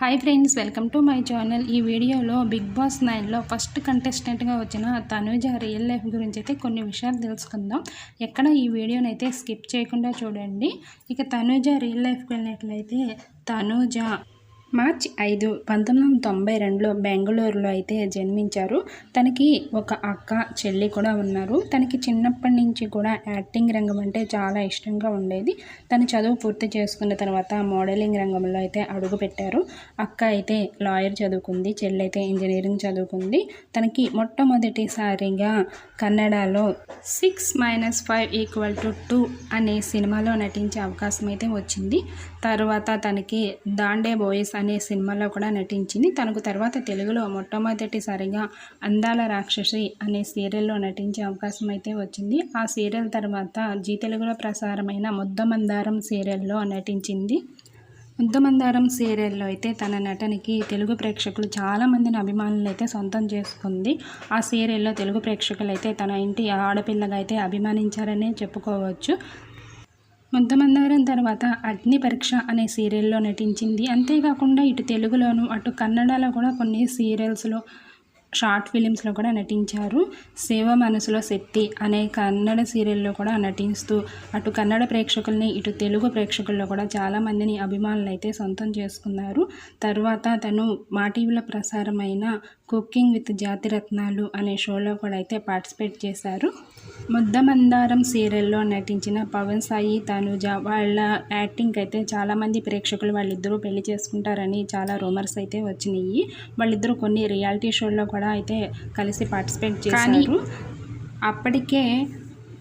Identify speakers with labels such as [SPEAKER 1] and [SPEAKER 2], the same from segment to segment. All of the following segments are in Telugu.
[SPEAKER 1] Hi friends welcome to my channel ఈ వీడియోలో బిగ్ బాస్ నైన్లో ఫస్ట్ కంటెస్టెంట్గా వచ్చిన తనుజ రియల్ లైఫ్ గురించి అయితే కొన్ని విషయాలు తెలుసుకుందాం. ఎక్కడ ఈ వీడియోని అయితే స్కిప్ చేయకుండా చూడండి. ఇక తనుజ రియల్ లైఫ్కి వెళ్ళినట్లయితే తనుజ మార్చ్ ఐదు పంతొమ్మిది వందల తొంభై రెండులో బెంగళూరులో అయితే జన్మించారు. తనకి ఒక అక్క చెల్లి కూడా ఉన్నారు. తనకి చిన్నప్పటి నుంచి కూడా యాక్టింగ్ రంగం అంటే చాలా ఇష్టంగా ఉండేది. తను చదువు పూర్తి చేసుకున్న తర్వాత మోడలింగ్ రంగంలో అయితే అడుగు పెట్టారు. అక్క అయితే లాయర్ చదువుకుంది చెల్లి అయితే ఇంజనీరింగ్ చదువుకుంది. తనకి మొట్టమొదటిసారిగా కన్నడలో six minus five equal to two అనే సినిమాలో నటించే అవకాశం అయితే వచ్చింది. తర్వాత తనకి దాండే బాయ్స్ అనే అనే సినిమాలో కూడా నటించింది. తనకు తర్వాత తెలుగులో మొట్టమొదటిసారిగా అందాల రాక్షసి అనే సీరియల్లో నటించే అవకాశం అయితే వచ్చింది. ఆ సీరియల్ తర్వాత జీ తెలుగులో ప్రసారమైన ముద్దమందారం సీరియల్లో నటించింది. ముద్దమందారం సీరియల్లో అయితే తన నటనకి తెలుగు ప్రేక్షకులు చాలామందిని అభిమానులు అయితే సొంతం చేసుకుంది. ఆ సీరియల్లో తెలుగు ప్రేక్షకులు అయితే తన ఇంటి ఆడపిల్లగా అయితే అభిమానించారనే చెప్పుకోవచ్చు. ముద్దమందారం తర్వాత అగ్ని పరీక్ష అనే సీరియల్లో నటించింది. అంతేకాకుండా ఇటు తెలుగులోను అటు కన్నడలో కూడా కొన్ని సీరియల్స్లో షార్ట్ ఫిలిమ్స్లో కూడా నటించారు. శివ మనసులో శక్తి అనే కన్నడ సీరియల్లో కూడా నటిస్తూ అటు కన్నడ ప్రేక్షకుల్ని ఇటు తెలుగు ప్రేక్షకుల్లో కూడా చాలామందిని అభిమానులు అయితే సొంతం చేసుకున్నారు. తర్వాత తను మా టీవీలో ప్రసారమైన కుకింగ్ విత్ జాతిరత్నాలు అనే షోలో కూడా అయితే పార్టిసిపేట్ చేశారు. ముద్దమందారం సీరియల్లో నటించిన పవన్ సాయి తనుజ వాళ్ళ యాక్టింగ్ అయితే చాలామంది ప్రేక్షకులు వాళ్ళిద్దరూ పెళ్ళి చేసుకుంటారని చాలా రూమర్స్ అయితే వచ్చినాయి వాళ్ళిద్దరూ కొన్ని రియాలిటీ షోల్లో కూడా అయితే కలిసి పార్టిసిపేట్ చేశారు. అప్పటికే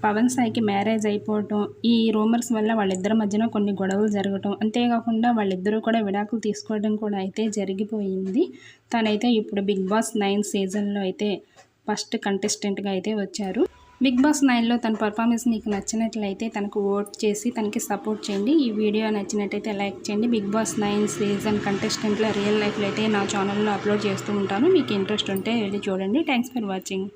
[SPEAKER 1] పవన్ సాయికి మ్యారేజ్ అయిపోవటం ఈ రూమర్స్ వల్ల వాళ్ళిద్దరి మధ్యన కొన్ని గొడవలు జరగటం అంతేకాకుండా వాళ్ళిద్దరూ కూడా విడాకులు తీసుకోవడం కూడా అయితే జరిగిపోయింది. తనైతే ఇప్పుడు బిగ్ బాస్ నైన్ సీజన్లో అయితే ఫస్ట్ కంటెస్టెంట్గా అయితే వచ్చారు. బిగ్ బాస్ నైన్లో తన పర్ఫార్మెన్స్ మీకు నచ్చినట్లయితే తనకు ఓట్ చేసి తనకి సపోర్ట్ చేయండి. ఈ వీడియో నచ్చినట్టయితే లైక్ చేయండి. బిగ్ బాస్ నైన్ సీజన్ కంటెస్టెంట్లో రియల్ లైఫ్లో అయితే నా ఛానల్లో అప్లోడ్ చేస్తూ ఉంటాను. మీకు ఇంట్రెస్ట్ ఉంటే వెళ్ళి చూడండి. Thanks for watching